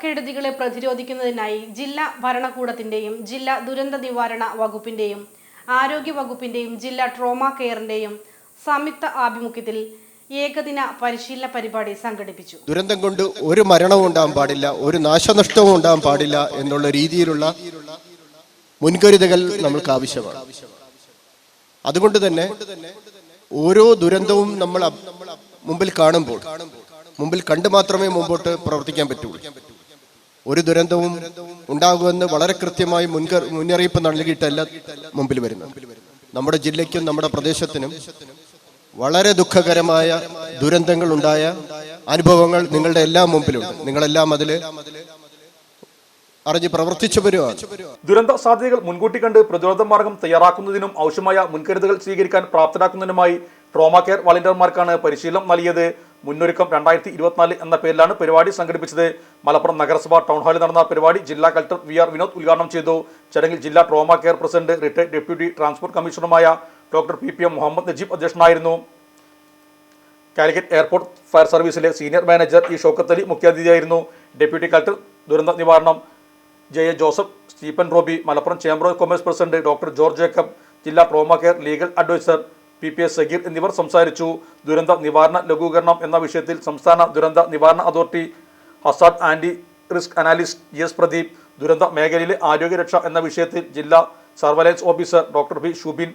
കെടുതികളെ പ്രതിരോധിക്കുന്നതിനായി ജില്ലാ ഭരണകൂടത്തിന്റെയും ജില്ലാ ദുരന്ത നിവാരണ വകുപ്പിന്റെയും ആരോഗ്യ വകുപ്പിന്റെയും ജില്ലാ ട്രോമ കെയറിന്റെയും സംയുക്ത ആഭിമുഖ്യത്തിൽ ഏകദിന പരിശീലന പരിപാടി സംഘടിപ്പിച്ചു. ദുരന്തം കൊണ്ട് ഒരു മരണവും ഉണ്ടാകാൻ പാടില്ല ഒരു നാശനഷ്ടവും ഉണ്ടാകാൻ പാടില്ല എന്നുള്ള രീതിയിലുള്ള മുൻകരുതലുകൾ നമ്മൾക്ക് ആവശ്യമാണ്. അതുകൊണ്ട് തന്നെ ഓരോ ദുരന്തവും നമ്മൾ മുമ്പിൽ കാണുമ്പോൾ മുമ്പിൽ കണ്ടു മാത്രമേ മുമ്പോട്ട് പ്രവർത്തിക്കാൻ പറ്റുള്ളൂ. ഒരു ദുരന്തവും ഉണ്ടാകുമെന്ന് വളരെ കൃത്യമായി മുൻകർ മുന്നറിയിപ്പ് നൽകിയിട്ടല്ല മുമ്പിൽ വരുന്നത് നമ്മുടെ ജില്ലയ്ക്കും നമ്മുടെ പ്രദേശത്തിനും വളരെ ദുഃഖകരമായ ദുരന്തങ്ങൾ ഉണ്ടായ അനുഭവങ്ങൾ നിങ്ങളുടെ എല്ലാം മുമ്പിലുണ്ട്. നിങ്ങളെല്ലാം അതിൽ അറിഞ്ഞ് പ്രവർത്തിച്ചവരുമാണ്. ദുരന്ത സാധ്യതകൾ മുൻകൂട്ടി കണ്ട് പ്രതിരോധ മാർഗം തയ്യാറാക്കുന്നതിനും ആവശ്യമായ മുൻകരുതലുകൾ സ്വീകരിക്കാൻ പ്രാപ്തരാക്കുന്നതിനുമായി ട്രോമ കെയർ വളണ്ടിയർമാർക്കാണ് പരിശീലനം നൽകിയത്. മുന്നൊരുക്കം രണ്ടായിരത്തി ഇരുപത്തിനാല് എന്ന പേരിലാണ് പരിപാടി സംഘടിപ്പിച്ചത്. മലപ്പുറം നഗരസഭ ടൗൺ ഹാളിൽ നടന്ന പരിപാടി ജില്ലാ കളക്ടർ വി ആർ വിനോദ് ഉദ്ഘാടനം ചെയ്തു. ചടങ്ങിൽ ജില്ലാ trauma care president retired deputy transport കമ്മീഷണറുമായ doctor P P M Muhammad Najeeb അധ്യക്ഷനായിരുന്നു. Calicut airport fire സർവീസിലെ senior manager E Shoukath Ali മുഖ്യാതിഥിയായിരുന്നു. Deputy collector ദുരന്ത നിവാരണം J A Joseph Stephen Robi Malappuram chamber of commerce president doctor George Jacob ജില്ലാ trauma care legal adviser P. P. S. Sageer എന്നിവർ സംസാരിച്ചു. ദുരന്ത നിവാരണ ലഘൂകരണം എന്ന വിഷയത്തിൽ സംസ്ഥാന ദുരന്ത നിവാരണ authority hazard and risk analyst G. S. Pradeep ദുരന്ത മേഖലയിലെ ആരോഗ്യരക്ഷ എന്ന വിഷയത്തിൽ ജില്ലാ surveillance officer doctor P. Shubin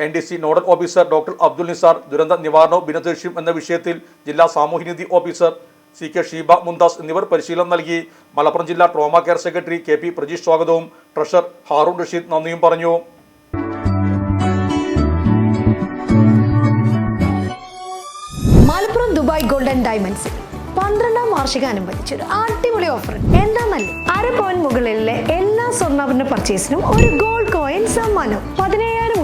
N D C nodal officer doctor Abdul Nisar ദുരന്ത നിവാരണവും ഭിന്നശേഷിയും എന്ന വിഷയത്തിൽ ജില്ലാ സാമൂഹ്യനീതി officer C. K. Sheeba Mumtaz എന്നിവർ പരിശീലനം നൽകി. മലപ്പുറം ജില്ലാ trauma care secretary K. P. Prajeesh സ്വാഗതവും ട്രഷർ ഹാറൂൺ റഷീദ് നന്ദിയും പറഞ്ഞു. മലപ്പുറം ദുബായ് ഗോൾഡൻ ഡയമണ്ട്സ് പന്ത്രണ്ടാം വാർഷികാനുബന്ധിച്ച് ഒരു അടിപൊളി ഓഫർ എന്താന്നല്ലേ അര പോയിന്റ് മുകളിലെ എല്ലാ സ്വർണാഭരണ പർച്ചേസിനും ഒരു ഗോൾഡ് കോയിൻ സമ്മാനം. പതിനയ്യായിരം